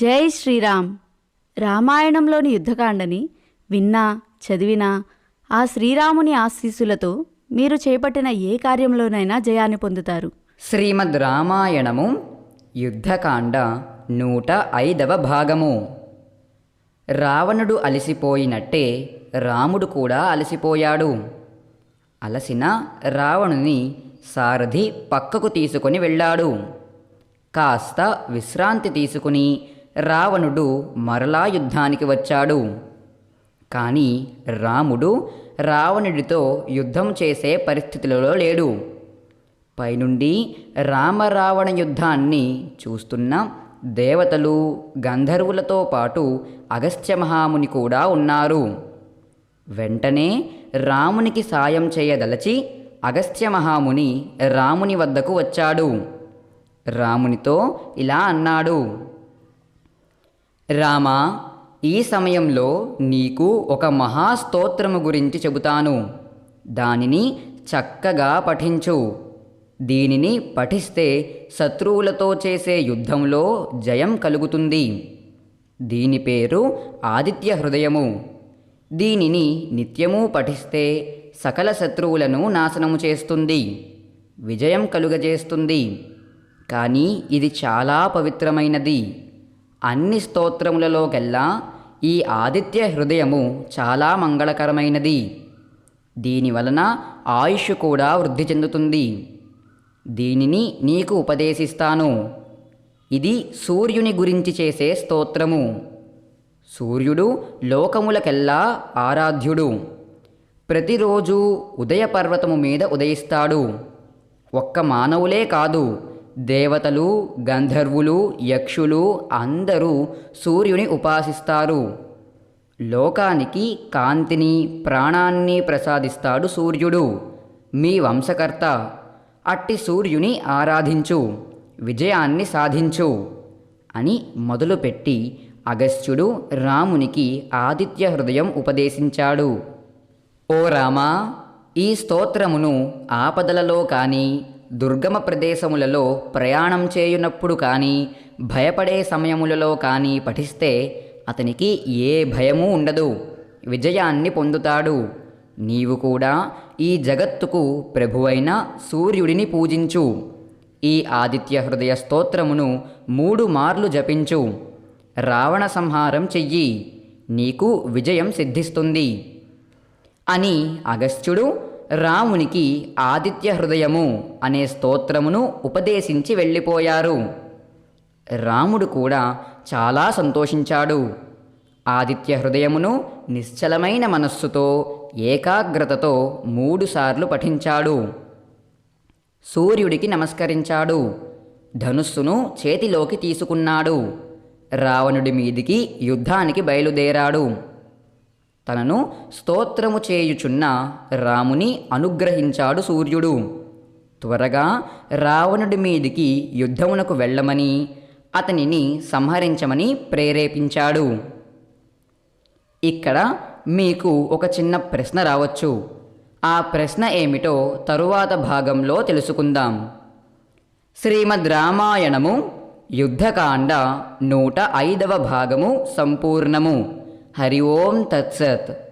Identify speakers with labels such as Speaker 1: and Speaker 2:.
Speaker 1: జై శ్రీరామ్. రామాయణంలోని యుద్ధకాండని విన్నా చదివినా ఆ శ్రీరాముని ఆశీస్సులతో మీరు చేపట్టిన ఏ కార్యంలోనైనా జయాన్ని పొందుతారు.
Speaker 2: శ్రీమద్ రామాయణము యుద్ధకాండ నూట ఐదవ భాగము. రావణుడు అలసిపోయినట్టే రాముడు కూడా అలసిపోయాడు. అలసిన రావణుని సారథి పక్కకు తీసుకొని వెళ్ళాడు. కాస్త విశ్రాంతి తీసుకుని రావణుడు మరలా యుద్ధానికి వచ్చాడు. కానీ రాముడు రావణుడితో యుద్ధం చేసే పరిస్థితులలో లేడు. పైనుండి రామరావణ యుద్ధాన్ని చూస్తున్న దేవతలు గంధర్వులతో పాటు అగస్త్య మహాముని కూడా ఉన్నారు. వెంటనే రామునికి సాయం చేయదలచి అగస్త్య మహాముని రాముని వద్దకు వచ్చాడు. రామునితో ఇలా అన్నాడు. రామా ఈ సమయంలో నీకు ఒక మహాస్తోత్రము గురించి చెబుతాను. దానిని చక్కగా పఠించు. దీనిని పఠిస్తే శత్రువులతో చేసే యుద్ధంలో జయం కలుగుతుంది. దీని పేరు ఆదిత్య హృదయము. దీనిని నిత్యము పఠిస్తే సకల శత్రువులను నాశనము చేస్తుంది. విజయం కలుగజేస్తుంది. కానీ ఇది చాలా పవిత్రమైనది. అన్ని స్తోత్రములలోకెల్లా ఈ ఆదిత్య హృదయము చాలా మంగళకరమైనది. దీని వలన ఆయుష్ కూడా వృద్ధి చెందుతుంది. దీనిని నీకు ఉపదేశిస్తాను. ఇది సూర్యుని గురించి చేసే స్తోత్రము. సూర్యుడు లోకములకెల్లా ఆరాధ్యుడు. ప్రతిరోజు ఉదయ పర్వతము మీద ఉదయిస్తాడు. ఒక్క మానవులే కాదు దేవతలు గంధర్వులు యక్షులు అందరూ సూర్యుని ఉపాసిస్తారు. లోకానికి కాంతిని ప్రాణాన్ని ప్రసాదిస్తాడు సూర్యుడు. మీ వంశకర్త అట్టి సూర్యుని ఆరాధించు విజయాన్ని సాధించు అని మొదలుపెట్టి అగస్త్యుడు రామునికి ఆదిత్య హృదయం ఉపదేశించాడు. ఓ రామా ఈ స్తోత్రమును ఆపదలలో కానీ దుర్గమ ప్రదేశములలో ప్రయాణం చేయునప్పుడు కానీ భయపడే సమయములలో కానీ పఠిస్తే అతనికి ఏ భయమూ ఉండదు. విజయాన్ని పొందుతాడు. నీవు కూడా ఈ జగత్తుకు ప్రభువైన సూర్యుడిని పూజించు. ఈ ఆదిత్య హృదయ స్తోత్రమును మూడు మార్లు జపించు. రావణ సంహారం చెయ్యి. నీకు విజయం సిద్ధిస్తుంది. అని అగస్త్యుడు రామునికి ఆదిత్య హృదయము అనే స్తోత్రమును ఉపదేశించి వెళ్ళిపోయారు. రాముడు కూడా చాలా సంతోషించాడు. ఆదిత్య హృదయమును నిశ్చలమైన మనస్సుతో ఏకాగ్రతతో మూడుసార్లు పఠించాడు. సూర్యుడికి నమస్కరించాడు. ధనుస్సును చేతిలోకి తీసుకున్నాడు. రావణుడి మీదికి యుద్ధానికి బయలుదేరాడు. తనను స్తోత్రము చేయుచున్న రాముని అనుగ్రహించాడు సూర్యుడు. త్వరగా రావణుడి మీదికి యుద్ధమునకు వెళ్ళమని అతనిని సంహరించమని ప్రేరేపించాడు. ఇక్కడ మీకు ఒక చిన్న ప్రశ్న రావచ్చు. ఆ ప్రశ్న ఏమిటో తరువాత భాగంలో తెలుసుకుందాం. శ్రీమద్ రామాయణము యుద్ధకాండ నూట ఐదవ భాగము సంపూర్ణము. हरिओं तत्सत।